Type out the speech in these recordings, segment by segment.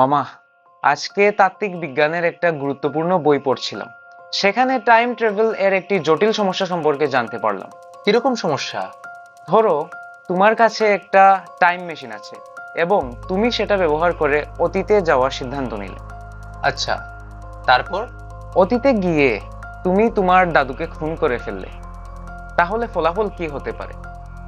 মামা আজকে তাত্ত্বিক বিজ্ঞানের একটা গুরুত্বপূর্ণ বই পড়ছিলাম। সেখানে টাইম ট্রাভেল এর একটি জটিল সমস্যা সম্পর্কে জানতে পারলাম। কীরকম সমস্যা? ধরো তোমার কাছে একটা টাইম মেশিন আছে এবং তুমি সেটা ব্যবহার করে অতীতে যাওয়ার সিদ্ধান্ত নিলে। আচ্ছা তারপর? অতীতে গিয়ে তুমি তোমার দাদুকে খুন করে ফেললে। তাহলে ফলাফল কি হতে পারে?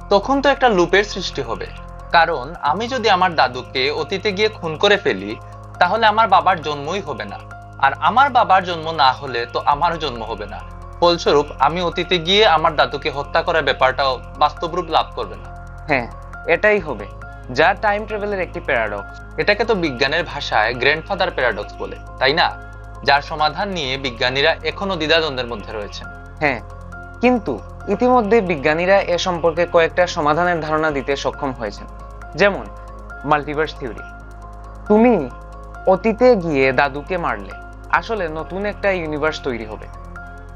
তখন তো একটা লুপের সৃষ্টি হবে। কারণ আমি যদি আমার দাদুকে অতীতে গিয়ে খুন করে ফেলি তাহলে আমার বাবার জন্মই হবে না। আর আমার বাবার জন্ম না হলে তো আমারও জন্ম হবে না। ফলস্বরূপ আমি অতীতে গিয়ে আমার দাদুকে হত্যা করার ব্যাপারটাও বাস্তব রূপ লাভ করবে না। হ্যাঁ এটাই হবে। যা টাইম ট্রাভেলের একটি প্যারাডক্স এটাকে তো বিজ্ঞানের ভাষায় গ্র্যান্ডফাদার প্যারাডক্স বলে তাই না? যার সমাধান নিয়ে বিজ্ঞানীরা এখনও দ্বিধাদ্বন্দ্বের মধ্যে রয়েছেন। হ্যাঁ কিন্তু ইতিমধ্যে বিজ্ঞানীরা এ সম্পর্কে কয়েকটা সমাধানের ধারণা দিতে সক্ষম হয়েছেন। যেমন মাল্টিভার্স থিওরি তুমি অতীতে গিয়ে দাদুকে মারলে। আসলে নতুন একটা ইউনিভার্স তৈরি হবে।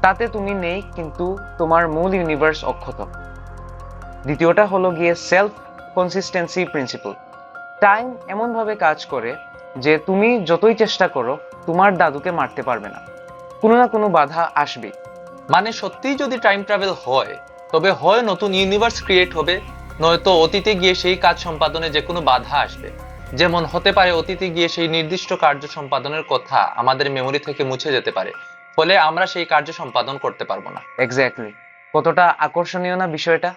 তাতে তুমি নেই, কিন্তু তোমার মূল ইউনিভার্স অক্ষত। দ্বিতীয়টা হলো গিয়ে সেলফ কনসিস্টেন্সি প্রিন্সিপল টাইম এমনভাবে কাজ করে যে তুমি যতই চেষ্টা করো, তোমার দাদুকে মারতে পারবে না। কোনো না কোনো বাধা আসবেই। মানে সত্যিই যদি টাইম ট্রাভেল হয়, তবে হয় নতুন ইউনিভার্স ক্রিয়েট হবে, নয়তো অতীতে গিয়ে সেই কাজ সম্পাদনে যে কোনো বাধা আসবে। যেমন হতে পারে অতীতে গিয়ে সেই নির্দিষ্ট কার্য সম্পাদনের কথা আমাদের মেমোরি থেকে মুছে যেতে পারে, ফলে আমরা সেই কার্য সম্পাদন করতে পারব না। এক্স্যাক্টলি কতটা আকর্ষণীয় না বিষয়টা?